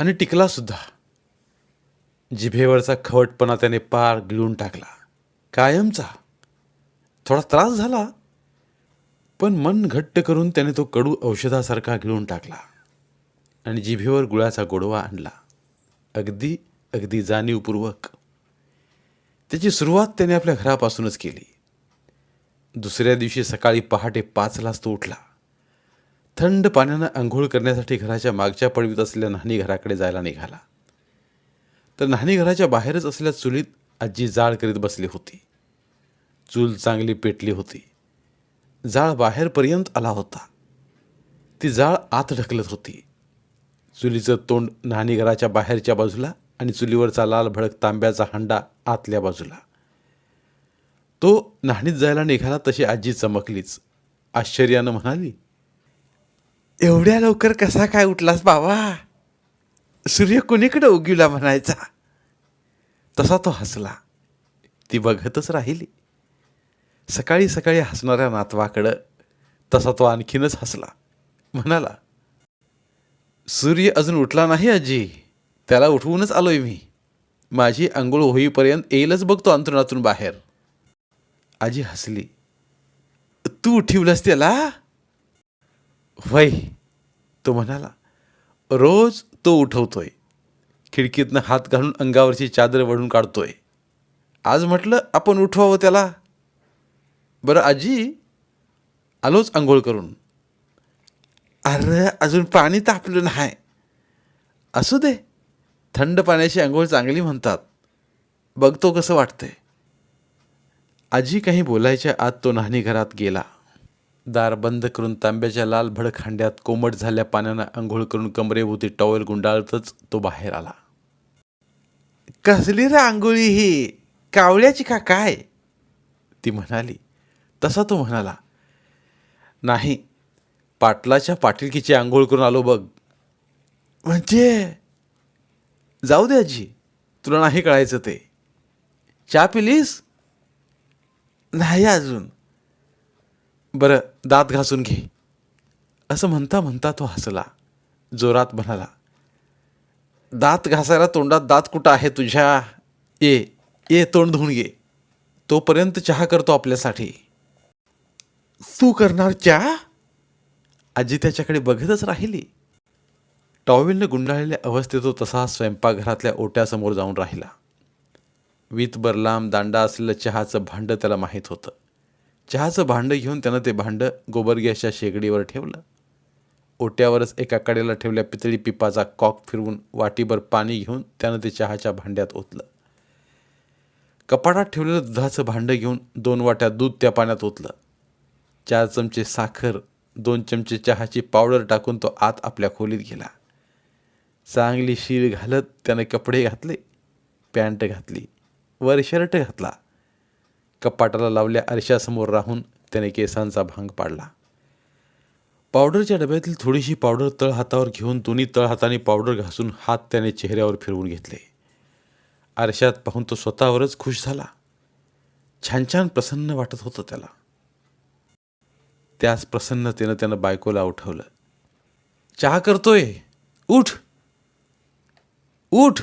आणि टिकलासुद्धा जिभेवरचा खवटपणा त्याने पार गिळून टाकला. कायमचा. थोडा त्रास झाला पण मन घट्ट करून त्याने तो कडू औषधासारखा गिळून टाकला आणि जिभेवर गुळाचा गोडवा आणला. अगदी अगदी जाणीवपूर्वक. त्याची सुरुवात त्याने आपल्या घरापासूनच केली. दुसऱ्या दिवशी सकाळी पहाटे पाचलाच तो उठला. थंड पाण्यानं आंघोळ करण्यासाठी घराच्या मागच्या पडवीत असलेल्या न्हाणी घराकडे जायला निघाला. तर न्हाणी घराच्या बाहेरच असलेल्या चुलीत आजी जाळ करीत बसली होती. चूल चांगली पेटली होती. जाळ बाहेरपर्यंत आला होता. ती जाळ आत ढकलत होती. चुलीचं तोंड न्हाणी घराच्या बाहेरच्या बाजूला आणि चुलीवरचा लाल भडक तांब्याचा हंडा आतल्या बाजूला. तो न्हाणीत जायला निघाला तशी आजी चमकलीच. आश्चर्यानं म्हणाली एवढ्या लवकर कसा काय उठलास बाबा? सूर्य कोणीकडे उगविला म्हणायचा? तसा तो हसला. ती बघतच राहिली. सकाळी सकाळी हसणाऱ्या नातवाकडं तसा तो आणखीनच हसला. म्हणाला सूर्य अजून उठला नाही आजी. त्याला उठवूनच आलोय मी. माझी आंघोळ होईपर्यंत येईलच बघतो अंतरुणातून बाहेर. आजी हसली तू उठिवलंस त्याला? वय तो म्हणाला रोज तो उठवतोय. खिडकीतनं हात घालून अंगावरची चादर वळून काढतोय. आज म्हटलं आपण उठवावं त्याला. बरं आजी आलोच आंघोळ करून. अरे अजून पाणी तापलं नाही. असू दे. थंड पाण्याची आंघोळ चांगली म्हणतात. बघतो कसं वाटतंय. आजी काही बोलायच्या आत तो न्हाणी घरात गेला. दार बंद करून तांब्याच्या लाल भडक हांड्यात कोमट झाल्या पाण्यानं आंघोळ करून कमरेभोवती टॉवेल गुंडाळतच तो बाहेर आला. कसली रे आंघोळी ही? कावळ्याची का काय? ती म्हणाली. तसा तो म्हणाला. नाही पाटलाच्या पाटीलकीची आंघोळ करून आलो बघ. म्हणजे? जाऊ दे आजी. तुला नाही कळायचं ते. चहा पिलीस? नाही अजून. बरं दात घासून घे. असं म्हणता म्हणता तो हसला. जोरात म्हणाला दात घासायला तोंडात दात कुठं आहे तुझ्या? ये ये तोंड धुवून घे. तोपर्यंत चहा करतो आपल्यासाठी. तू करणार चहा? आजी त्याच्याकडे बघतच राहिली. टॉवेलनं गुंडाळलेल्या अवस्थेत तो तसा स्वयंपाकघरातल्या ओट्यासमोर जाऊन राहिला. वीत बरलाम दांडा असलेलं चहाचं भांडं त्याला माहीत होतं. चहाचं भांडं घेऊन त्यानं ते भांडं गोबर गॅसच्या शेगडीवर ठेवलं. ओट्यावरच एका कडेला ठेवल्या पितळी पिपाचा कॉक फिरवून वाटीभर पाणी घेऊन त्यानं ते चहाच्या भांड्यात ओतलं. कपाटात ठेवलेलं दुधाचं भांडं घेऊन दोन वाट्या दूध त्या पाण्यात ओतलं. चार चमचे साखर दोन चमचे चहाची पावडर टाकून तो आत आपल्या खोलीत गेला. चांगली शीळ घालत त्यानं कपडे घातले पॅन्ट घातली वर शर्ट घातला. कपाटाला लावल्या आरशासमोर राहून त्याने केसांचा भांग पाडला. पावडरच्या डब्यातील थोडीशी पावडर तळ हातावर घेऊन दोन्ही तळ हाताने पावडर घासून हात त्याने चेहऱ्यावर फिरवून घेतले. आरशात पाहून तो स्वतःवरच खुश झाला. छान छान प्रसन्न वाटत होतं त्याला. त्याच प्रसन्नतेनं त्यानं बायकोला उठवलं. चहा करतोय. उठ. उठ.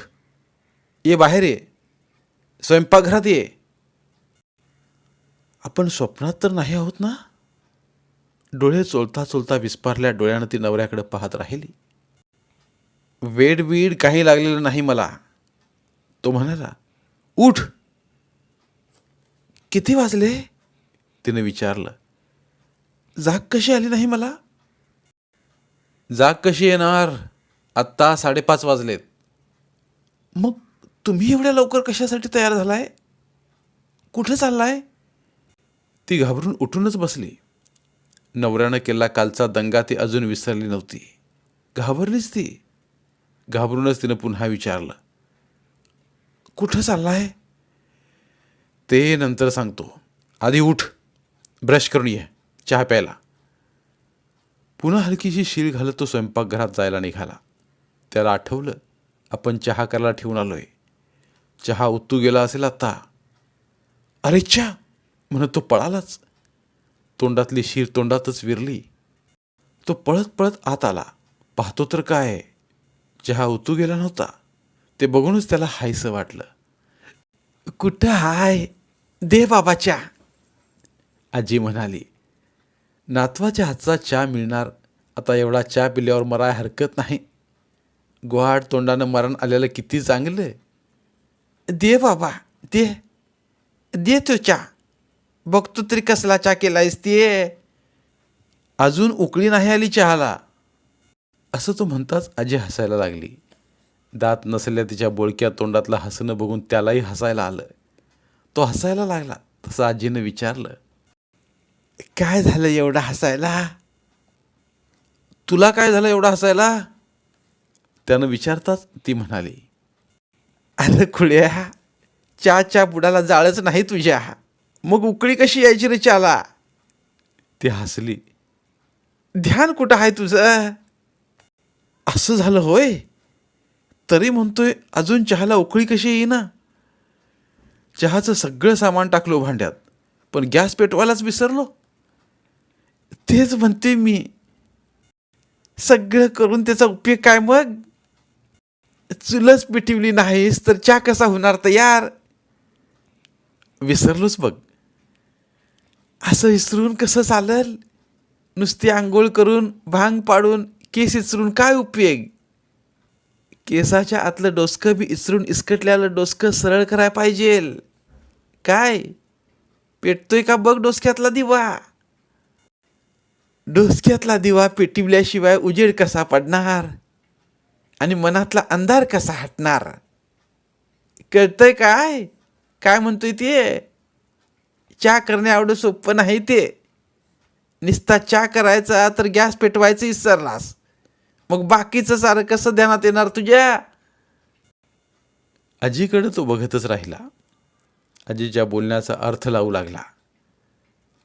ये बाहेर ये. स्वयंपाकघरात ये. आपण स्वप्नात तर नाही आहोत ना? डोळे चोलता चोलता विस्पारल्या डोळ्यानं ती नवऱ्याकडे पाहत राहिली. वेड बीड काही लागलेलं नाही मला. तो म्हणाला उठ. किती वाजले? तिने विचारलं. जाग कशी आली नाही मला? जाग कशी येणार? आत्ता साडेपाच वाजलेत. मग तुम्ही एवढ्या लवकर कशासाठी तयार झालाय? कुठं चाललाय? ती घाबरून उठूनच बसली. नवऱ्यानं केला कालचा दंगा ती अजून विसरली नव्हती. घाबरलीच ती. घाबरूनच तिनं पुन्हा विचारलं कुठं चाललाय? ते नंतर सांगतो. आधी उठ ब्रश करून ये चहा प्यायला. पुन्हा हलकीशी शील घालत तो स्वयंपाकघरात जायला निघाला. त्याला आठवलं आपण चहा करायला ठेवून आलोय. चहा उत्तू गेला असेल आता. अरे चहा म्हणत तो पळालाच. तोंडातली शीर तोंडातच विरली. तो पळत पळत आत आला. पाहतो तर काय चहा उतू गेला नव्हता. ते बघूनच त्याला हायसं वाटलं. कुठं हाय? दे बाबाच्या आजी म्हणाली नातवाच्या हातचा चहा मिळणार. आता एवढा चहा पिल्यावर मराय हरकत नाही. गुहाड तोंडानं मरण आलेलं किती चांगलं दे बाबा दे. दे तो चहा. बघतो तरी कसला चहा केलायस ते अजून उकळी नाही आली चहाला. असं तो म्हणताच आजी हसायला लागली. दात नसलेल्या तिच्या बोळक्या तोंडातलं हसणं बघून त्यालाही हसायला आलं. तो हसायला लागला तसं आजीनं विचारलं काय झालं एवढं हसायला? तुला काय झालं एवढं हसायला? त्यानं विचारताच ती म्हणाली अरे खुळ्या चहाच्या बुडाला जाळच नाही तुझ्या. मग उकळी कशी यायची रे चाला? ती हसली. ध्यान कुठं आहे तुझं? असं झालं होय? तरी म्हणतोय अजून चहाला उकळी कशी येईना? चहाचं सगळं सामान टाकलो भांड्यात पण गॅस पेटवायलाच विसरलो. तेच म्हणते मी. सगळं करून त्याचा उपयोग काय मग? चुलच पेटवली नाहीस तर चहा कसा होणार तयार? विसरलोच बघ. असं विसरून कसं चालल? नुसती आंघोळ करून भांग पाडून केस इचरून काय उपयोग? केसाच्या आतलं डोसकं बी इचरून इसकटल्यालं डोसकं सरळ करायला पाहिजे. काय? पेटतोय का बघ डोसक्यातला दिवा? डोसक्यातला दिवा पेटिवल्याशिवाय उजेड कसा पडणार? आणि मनातला अंधार कसा हटणार? कळतंय काय? काय म्हणतोय ते? चहा करणे एवढं सोपं नाही ते. निस्ता चहा करायचा तर गॅस पेटवायचं विसरलास मग बाकीचं सारं कसं ध्यानात येणार तुझ्या? आजीकडं तो बघतच राहिला. आजीच्या बोलण्याचा अर्थ लावू लागला.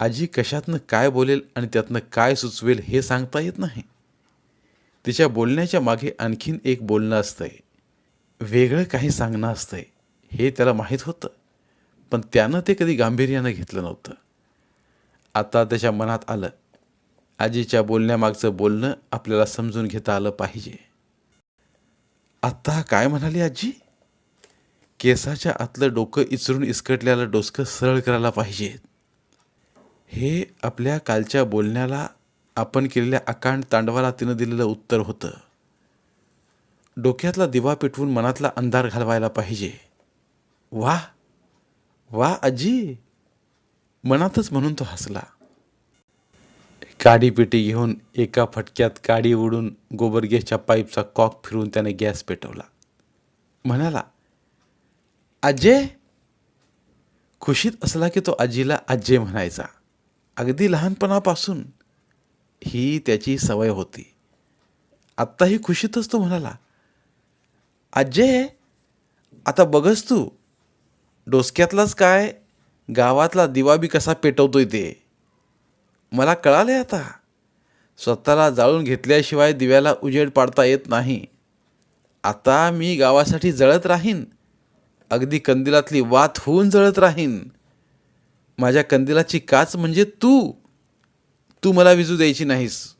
आजी कशातनं काय बोलेल आणि त्यातनं काय सुचवेल हे सांगता येत नाही. तिच्या बोलण्याच्या मागे आणखीन एक बोलणं असतंय. वेगळं काही सांगणं असतंय. हे त्याला माहीत होतं. पण त्यानं ते कधी गांभीर्यानं घेतलं नव्हतं. आता त्याच्या मनात आलं आजीच्या बोलण्यामागचं बोलणं आपल्याला समजून घेता आलं पाहिजे. आत्ता काय म्हणाली आजी? केसाच्या आतलं डोकं इचरून इसकटल्याला डोसकं सरळ करायला पाहिजे हे आपल्या कालच्या बोलण्याला आपण केलेल्या अकांड तांडवाला तिनं दिलेलं उत्तर होतं. डोक्यातला दिवा पेटवून मनातला अंधार घालवायला पाहिजे. वाह वा आजी. मनातच म्हणून तो हसला. काडी पेटी घेऊन एका फटक्यात काडी उडून गोबर गॅसच्या पाईपचा कॉक फिरवून त्याने गॅस पेटवला. म्हणाला आजे. खुशीत असला की तो आजीला आजे म्हणायचा. अगदी लहानपणापासून ही त्याची सवय होती. आत्ताही खुशीतच तो म्हणाला आजे आता बघस तू डोसक्यातलाच काय? गावातला दिवा बी कसा पेटवतोय ते? मला कळाले आता. स्वतःला जाळून घेतल्याशिवाय दिव्याला उजेड पाडता येत नाही. आता मी गावासाठी जळत राहीन. अगदी कंदिलातली वात होऊन जळत राहीन. माझ्या कंदिलाची काच म्हणजे तू. तू मला विजू द्यायची नाहीस.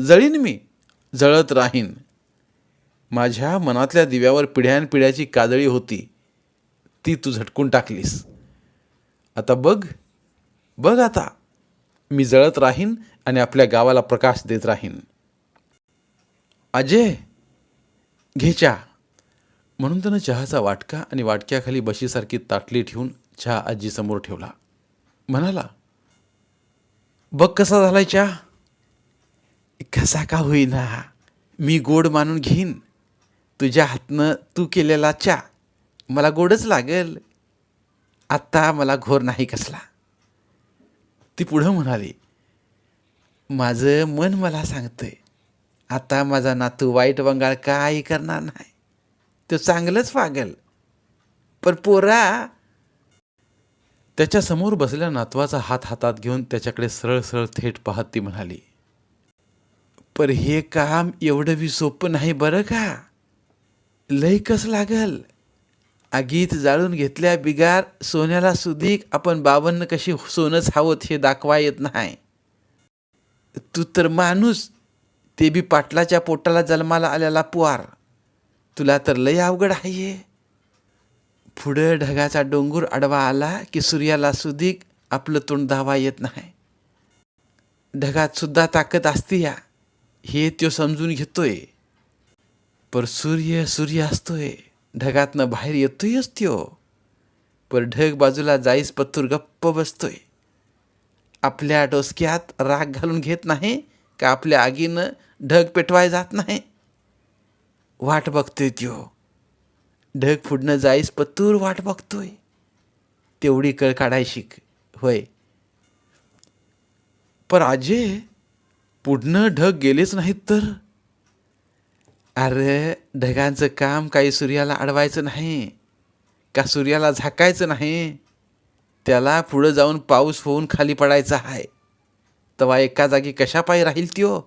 जळीन मी. जळत राहीन. माझ्या मनातल्या दिव्यावर पिढ्यानपिढ्याची काजळी होती. ती तू झटकून टाकलीस. आता बघ बघ आता. मी जळत राहीन आणि आपल्या गावाला प्रकाश देत राहीन. अजय घे म्हणून त्यानं चहाचा वाटका आणि वाटक्याखाली बशीसारखी ताटली ठेवून चहा आजीसमोर ठेवला. म्हणाला बघ कसा झालाय चहा. कसा का होईना. मी गोड मानून घेईन. तुझ्या हातनं तू केलेला चहा. मला गोडच लागेल. आत्ता मला घोर नाही कसला. ती पुढं म्हणाली माझं मन मला सांगतंय. आता माझा नातू वाईट बंगाळ काही करणार नाही. तो चांगलंच वागल. पण पोरा त्याच्यासमोर बसल्या बसलेल्या नातवाचा हात हातात घेऊन त्याच्याकडे सरळ सरळ थेट पाहत ती म्हणाली पर हे काम एवढं बी सोपं नाही बरं का? लय कस लागल? आगीत जाळून घेतल्या बिगार सोन्याला सुधीक आपण बाबांना कशी सोनंच हवत हे दाखवा येत नाही. तू तर माणूस ते बी पाटलाच्या पोटाला जन्माला आलेला पुवार. तुला तर लय अवघड आहे. पुढं ढगाचा डोंगर आडवा आला की सूर्याला सुधीक आपलं तोंड धावा येत नाही. ढगात सुद्धा ताकद असते या हे तो समजून घेतोय. पर सूर्य सूर्य असतोय. ढगातनं बाहेर येतोयच त्यो. पर ढग बाजूला जाईस पत्तूर गप्प बसतोय. आपल्या डोसक्यात राग घालून घेत नाही का आपल्या आगीनं ढग पेटवाय जात नाही? वाट बघतोय त्यो. ढग फुडणं जाईस पत्तूर वाट बघतोय. तेवढी कळ काढाय शिक होय. पर आजे पुढनं ढग गेलेच नाहीत तर? अरे ढगांचं काम काही सूर्याला अडवायचं नाही का सूर्याला झाकायचं नाही? त्याला पुढं जाऊन पाऊस होऊन खाली पडायचा आहे. तेव्हा एका जागी कशा पायी राहील त्यो?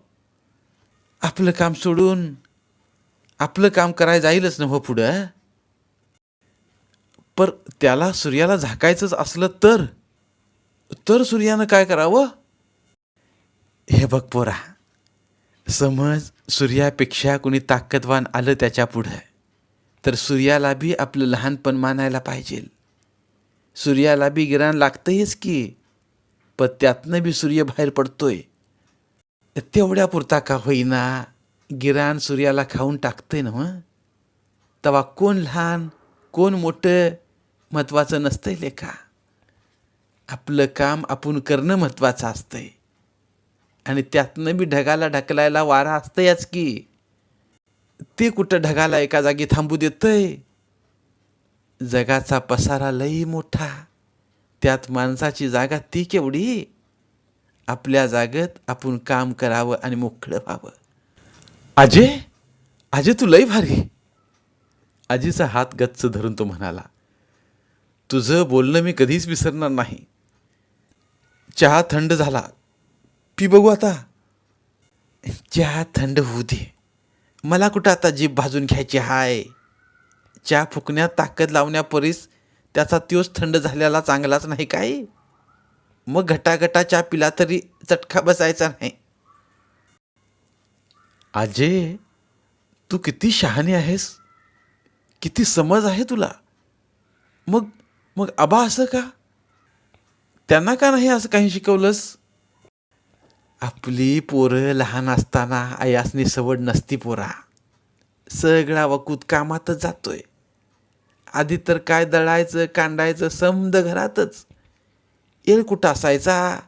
आपलं काम सोडून आपलं काम करायला जाईलच न हो पुढं? पर त्याला सूर्याला झाकायचंच असलं तर तर सूर्यानं काय करावं? हे बघ पोरा समज सूर्यापेक्षा कुणी ताकदवान आलं त्याच्या पुढं तर सूर्याला बी आपलं लहानपण मानायला पाहिजे. सूर्याला बी गिराण लागतंयच की पण त्यातनं बी सूर्य बाहेर पडतोय. तेवढ्या पुरता का होईना गिराण सूर्याला खाऊन टाकतंय ना मग तेव्हा कोण लहान कोण मोठं महत्त्वाचं नसतंय लेखा. आपलं काम आपण करणं महत्त्वाचं असतंय. आणि त्यातनं बी ढगाला ढकलायला वारा असतंयच की. ते कुठं ढगाला एका जागी थांबू देतंय? जगाचा पसारा लई मोठा. त्यात माणसाची जागा ती केवढी? आपल्या जागेत आपण काम करावं आणि मोकळं व्हावं. आजे आजे तू लई भारी. आजीचा हात गच्च धरून तो म्हणाला तुझं बोलणं मी कधीच विसरणार नाही. चहा थंड झाला. पी बघू आता. चहा थंड होऊ दे. मला कुठं आता जीभ भाजून घ्यायची हाय? चहा फुकण्यात ताकद लावण्यापरीस त्याचा त्योच थंड झालेला चांगलाच नाही काय? मग घटाघटा चहा पिला तरी चटका बसायचा नाही. आजे तू किती शहाणी आहेस? किती समज आहे तुला? मग मग आबा असं का? त्यांना का नाही असं काही शिकवलंस? आपली पोरं लहान असताना आयासनी सवड नसती पोरा. सगळा वकूत कामातच जातोय. आधी तर काय दळायचं कांडायचं समद घरातच. येल कुठं असायचा?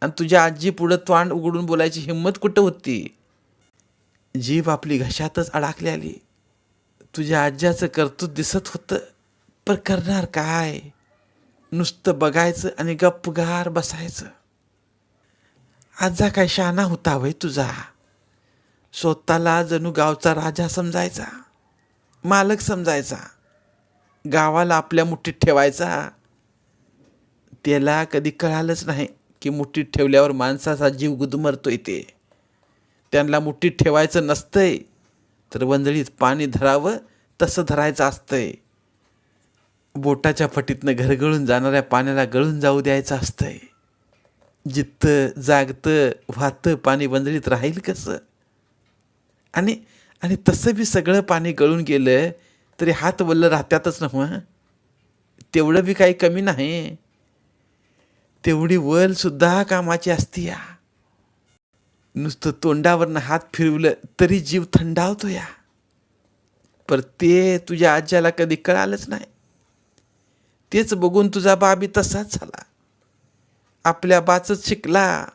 आणि तुझ्या आजी पुढं तोंड उघडून बोलायची हिंमत कुठं होती? जीभ आपली घशातच अडकली आली. तुझ्या आज्याचं कर्तृत्व दिसत होतं. पण करणार काय? नुसतं बघायचं आणि गप्पगार बसायचं. आजा काय शहाणा होता वय तुझा. स्वतःला जणू गावचा राजा समजायचा. मालक समजायचा. गावाला आपल्या मुठीत ठेवायचा. त्याला कधी कळालंच नाही की मुठीत ठेवल्यावर माणसाचा जीव गुदमरतो ते. त्यांना मुठीत ठेवायचं नसतंय तर वंजळीत पाणी धरावं तसं धरायचं असतंय. बोटाच्या फटीतनं घरगळून जाणाऱ्या पाण्याला गळून जाऊ द्यायचं असतंय. जिथं जागतं वाहतं पाणी वंजळीत राहील कसं? आणि आणि तसं बी सगळं पाणी गळून गेलं तरी हात वल्ल राहत्यातच ना मग तेवढं बी काही कमी नाही. तेवढी वलसुद्धा कामाची असती या नुसतं तोंडावरनं हात फिरवलं तरी जीव थंडावतो या पर ते तुझ्या आज्याला कधी कळालंच नाही. तेच बघून तुझा बाबी तसाच झाला. आपल्या बाचच शिकला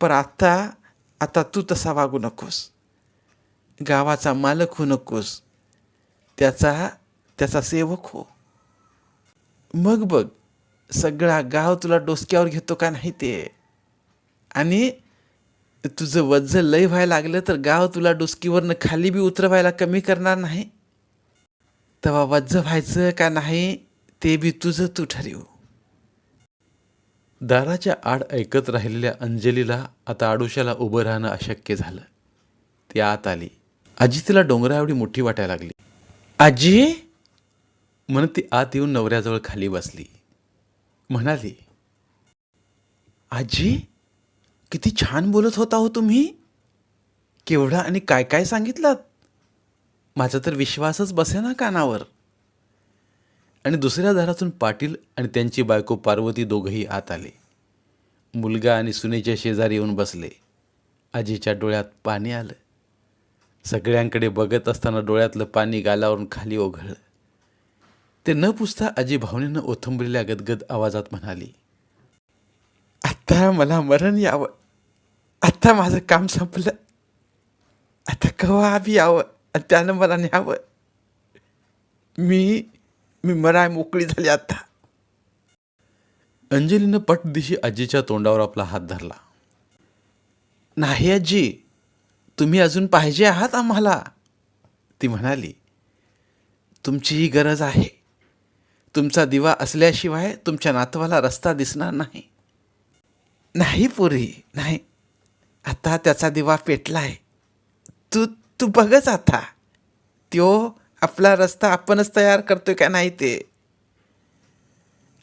पर आत्ता आता तू तसा वागू नकोस. गावाचा मालक होऊ नकोस. त्याचा त्याचा सेवक हो. मग बघ सगळा गाव तुला डोसक्यावर घेतो का नाही ते? आणि तुझं वज्ज लय व्हायला लागलं तर गाव तुला डोसकीवरनं खाली बी उतरवायला कमी करणार नाही. तेव्हा वज्ज व्हायचं का नाही ते बी तुझं तू ठरवू. दाराच्या आड ऐकत राहिलेल्या अंजलीला आता आडोशाला उभं राहणं अशक्य झालं. ती आत आली. आजी तिला डोंगरा एवढी मोठी वाटायला लागली. आजी? म्हणत ती आत येऊन नवऱ्याजवळ खाली बसली. म्हणाली आजी किती छान बोलत होता हो तुम्ही. केवढा आणि काय काय सांगितलात? माझा तर विश्वासच बसे ना कानावर. आणि दुसऱ्या दारातून पाटील आणि त्यांची बायको पार्वती दोघंही आत आले. मुलगा आणि सुनेच्या शेजारी येऊन बसले. आजीच्या डोळ्यात पाणी आलं. सगळ्यांकडे बघत असताना डोळ्यातलं पाणी गालावरून खाली ओघळलं. ते न पुसता आजी भावनेनं ओथंबलेल्या गदगद आवाजात म्हणाली आत्ता मला मरण यावं. आत्ता माझं काम संपलं. आता कवा बी यावं आणि त्यानं मला न्यावं? मी मी मराय मोकळी झाली आता. अंजलीनं पटदिशी आजीच्या तोंडावर आपला हात धरला. नाही आजी तुम्ही अजून पाहिजे आहात आम्हाला. ती म्हणाली तुमचीही गरज आहे. तुमचा दिवा असल्याशिवाय तुमच्या नातवाला रस्ता दिसणार नाही. नाही पुरी नाही. आता त्याचा दिवा पेटला आहे तू तू बघच आता. त्यो आपला रस्ता आपणच तयार करतोय का नाही ते?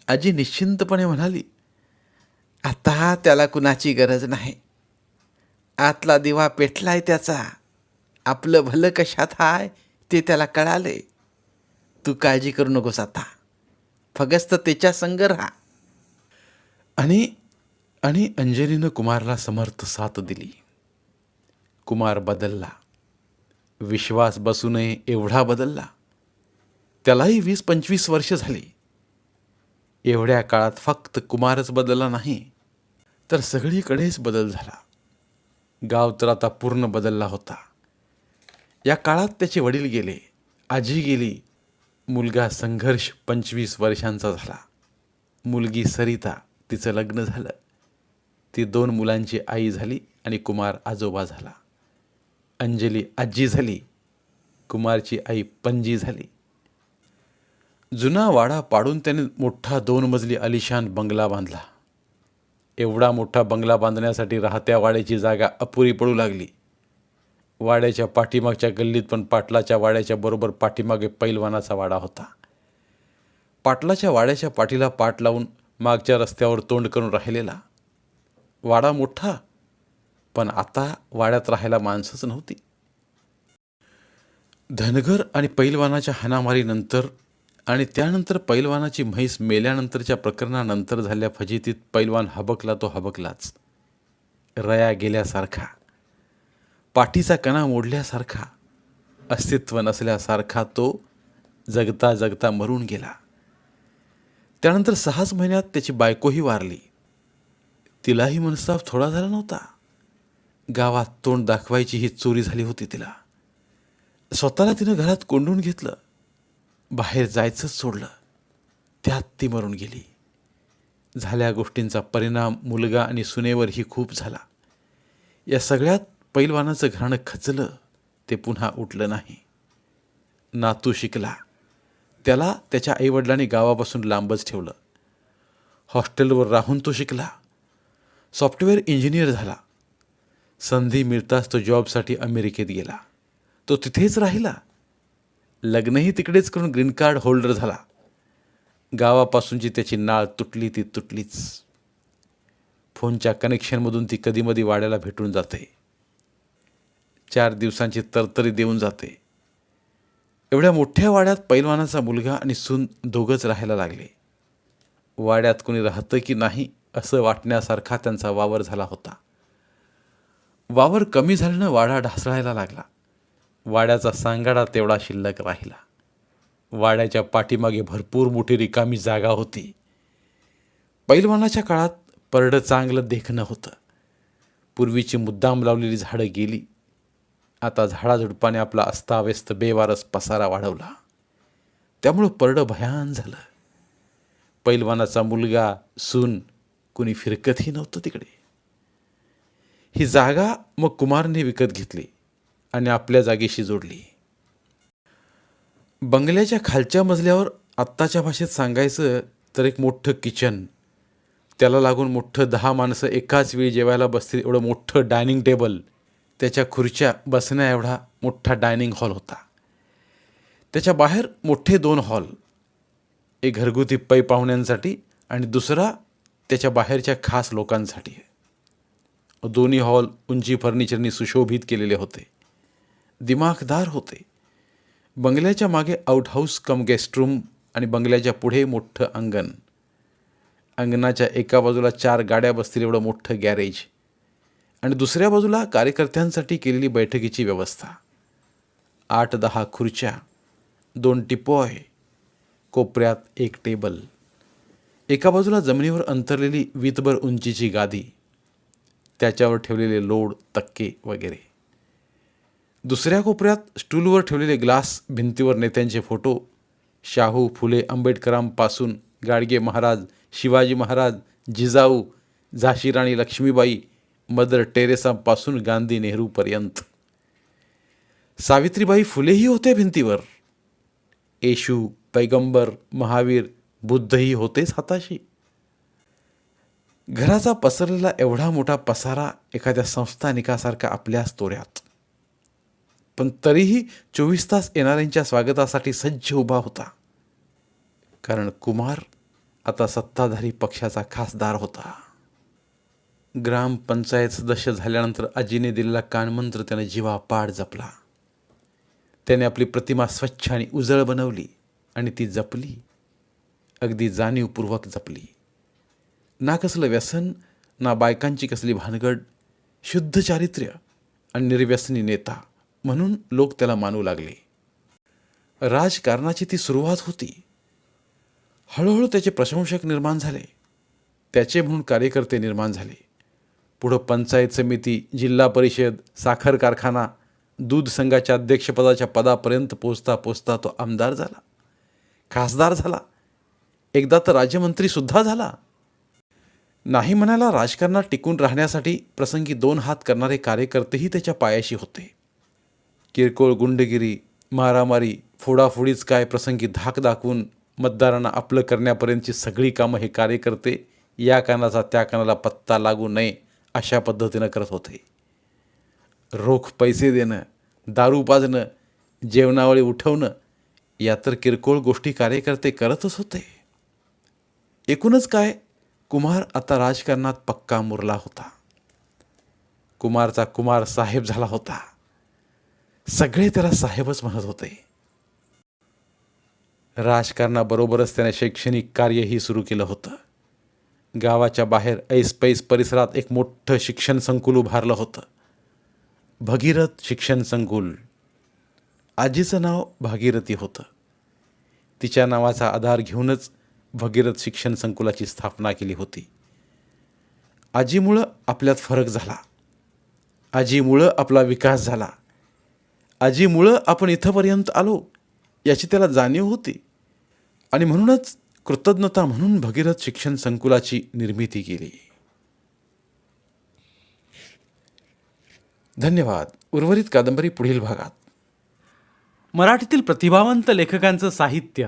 आजी निश्चिंतपणे म्हणाली आता त्याला कुणाची गरज नाही. आतला दिवा पेटलाय त्याचा. आपलं भलं कशात हाय ते त्याला कळालंय. तू काळजी करू नकोस आता. फगस्त त्याच्या संग राहा. आणि आणि अंजलीनं कुमारला समर्थ साथ दिली. कुमार बदलला. विश्वास बसू नये एवढा बदलला. त्यालाही वीस पंचवीस वर्ष झाली. एवढ्या काळात फक्त कुमारच बदलला नाही तर सगळीकडेच बदल झाला. गाव तर आता पूर्ण बदलला होता. या काळात त्याचे वडील गेले आजी गेली. मुलगा संघर्ष पंचवीस वर्षांचा झाला. मुलगी सरिता तिचं लग्न झालं. ती दोन मुलांची आई झाली आणि कुमार आजोबा झाला. अंजली आजी झाली. कुमारची आई पणजी झाली. जुना वाडा पाडून त्याने मोठा दोन मजली अलिशान बंगला बांधला. एवढा मोठा बंगला बांधण्यासाठी राहत्या वाड्याची जागा अपुरी पडू लागली. वाड्याच्या पाठीमागच्या गल्लीत पण पाटलाच्या वाड्याच्या बरोबर पाठीमागे पैलवानाचा वाडा होता. पाटलाच्या वाड्याच्या पाठीला पाट लावून मागच्या रस्त्यावर तोंड करून राहिलेला. वाडा मोठा पण आता वाड्यात राहायला माणसंच नव्हती. धनगर आणि पैलवानाच्या हाणामारीनंतर आणि त्यानंतर पैलवानाची म्हैस मेल्यानंतरच्या प्रकरणानंतर झालेल्या फजितीत पैलवान हबकला तो हबकलाच. रया गेल्यासारखा. पाठीचा कणा मोडल्यासारखा. अस्तित्व नसल्यासारखा तो जगता जगता मरून गेला. त्यानंतर सहाच महिन्यात त्याची बायकोही वारली. तिलाही मनस्ताप थोडा झाला नव्हता. गावात तोंड दाखवायची ही चोरी झाली होती तिला. स्वतःला तिनं घरात कोंडून घेतलं. बाहेर जायचंच सोडलं. त्यात ती मरून गेली. झाल्या गोष्टींचा परिणाम मुलगा आणि सुनेवरही खूप झाला. या सगळ्यात पैलवानाचं घराणं खचलं ते पुन्हा उठलं नाही. नातू शिकला. त्याला त्याच्या आईवडिलांनी गावापासून लांबच ठेवलं. हॉस्टेलवर राहून तो शिकला. सॉफ्टवेअर इंजिनियर झाला. संधी मिळताच तो जॉबसाठी अमेरिकेत गेला. तो तिथेच राहिला. लग्नही तिकडेच करून ग्रीन कार्ड होल्डर झाला. गावापासूनची त्याची नाळ तुटली ती तुटलीच. फोनच्या कनेक्शनमधून ती कधीमधी वाड्याला भेटून जाते. चार दिवसांची तरतरी देऊन जाते. एवढ्या मोठ्या वाड्यात पैलवानाचा मुलगा आणि सून दोघंच राहायला लागले. वाड्यात कोणी राहतं की नाही असं वाटण्यासारखा त्यांचा वावर झाला होता. वावर कमी झाल्यानं वाडा ढासळायला लागला. वाड्याचा सांगाडा तेवढा शिल्लक राहिला. वाड्याच्या पाठीमागे भरपूर मोठी रिकामी जागा होती. पैलवानाच्या काळात परडं चांगलं देखणं होतं. पूर्वीची मुद्दाम लावलेली झाडं गेली. आता झाडाझुडपाने आपला अस्ताव्यस्त बेवारस पसारा वाढवला. त्यामुळं परडं भयान झालं. पैलवानाचा मुलगा सून कुणी फिरकतही नव्हतं तिकडे. ही जागा मग कुमारने विकत घेतली आणि आपल्या जागेशी जोडली. बंगल्याच्या खालच्या मजल्यावर आत्ताच्या भाषेत सांगायचं तर एक मोठं किचन. त्याला लागून मोठं दहा माणसं एकाच वेळी जेवायला बसतील एवढं मोठं डायनिंग टेबल. त्याच्या खुर्च्या बसण्या एवढा मोठा डायनिंग हॉल होता. त्याच्या बाहेर मोठे दोन हॉल. एक घरगुती पै पाहुण्यांसाठी आणि दुसरा त्याच्या बाहेरच्या खास लोकांसाठी. दोन्ही हॉल उंची फर्निचरनी सुशोभित केलेले होते। दिमाखदार होते। बंगल्याच्या मागे आउटहाऊस कम गेस्ट रूम आणि बंगल्याच्या पुढे मोठं अंगण। अंगणाच्या एका बाजूला चार गाड्या बसतील एवढं मोठं गॅरेज आणि दुसऱ्या बाजूला कार्यकर्त्यांसाठी केलेली बैठकीची व्यवस्था। आठ दहा खुर्च्या दोन टिपॉय कोपऱ्यात एक टेबल। एका बाजूला जमिनीवर अंतरलेली वीतभर उंचीची गादी। त्याच्यावर ठेवलेले लोड तक्के वगैरे. दुसऱ्या कोपऱ्यात स्टूलवर ठेवलेले ग्लास भिंतीवर नेत्यांचे फोटो. शाहू फुले आंबेडकरांपासून गाडगे महाराज शिवाजी महाराज जिजाऊ झाशी राणी लक्ष्मीबाई मदर टेरेसापासून गांधी नेहरूपर्यंत सावित्रीबाई फुलेही होते भिंतीवर. येशू पैगंबर महावीर बुद्धही होतेच हाताशी. घराचा पसरलेला एवढा मोठा पसारा एखाद्या संस्थानिकासारखा आपल्या तोऱ्यात पण तरीही चोवीस तास येणाऱ्यांच्या स्वागतासाठी सज्ज उभा होता. कारण कुमार आता सत्ताधारी पक्षाचा खासदार होता. ग्रामपंचायत सदस्य झाल्यानंतर आजीने दिलेला कानमंत्र त्याने जीवापाड जपला. त्याने आपली प्रतिमा स्वच्छ आणि उजळ बनवली आणि ती जपली. अगदी जाणीवपूर्वक जपली. ना कसलं व्यसन ना बायकांची कसली भानगड. शुद्ध चारित्र्य आणि निर्व्यसनी नेता. म्हणून लोक त्याला मानू लागले. राजकारणाची ती सुरुवात होती. हळूहळू त्याचे प्रशंसक निर्माण झाले. त्याचे म्हणून कार्यकर्ते निर्माण झाले. पुढं पंचायत समिती जिल्हा परिषद साखर कारखाना दूध संघाच्या अध्यक्षपदाच्या पदापर्यंत पोचता पोचता तो आमदार झाला. खासदार झाला. एकदा तर राज्यमंत्रीसुद्धा झाला. नाही म्हणायला राजकारणात टिकून राहण्यासाठी प्रसंगी दोन हात करणारे कार्यकर्तेही त्याच्या पायाशी होते. किरकोळ गुंडगिरी मारामारी फोडाफोडीच काय प्रसंगी धाक दाखवून मतदारांना आपलं करण्यापर्यंतची सगळी कामं हे कार्यकर्ते या कानाचा त्या कानाला पत्ता लागू नये अशा पद्धतीनं करत होते. रोख पैसे देणं दारू पाजणं जेवणावळी उठवणं या तर किरकोळ गोष्टी कार्यकर्ते करतच होते. एकूणच काय कुमार आता राजकारणात पक्का मुरला होता. कुमारचा कुमार साहेब झाला होता. सगळे त्याला साहेबच म्हणत होते. राजकारणाबरोबरच त्याने शैक्षणिक कार्यही सुरू केलं होतं. गावाच्या बाहेर ऐसपैस परिसरात एक मोठं शिक्षण संकुल उभारलं होतं. भगीरथ शिक्षण संकुल. आजीचं नाव भागीरथी होतं. तिच्या नावाचा आधार घेऊनच भगीरथ शिक्षण संकुलाची स्थापना केली होती. आजीमुळं आपल्यात फरक झाला. आजीमुळं आपला विकास झाला. आजीमुळं आपण इथंपर्यंत आलो याची त्याला जाणीव होती. आणि म्हणूनच कृतज्ञता म्हणून भगीरथ शिक्षण संकुलाची निर्मिती केली. धन्यवाद. उर्वरित कादंबरी पुढील भागात. मराठीतील प्रतिभावंत लेखकांचं साहित्य.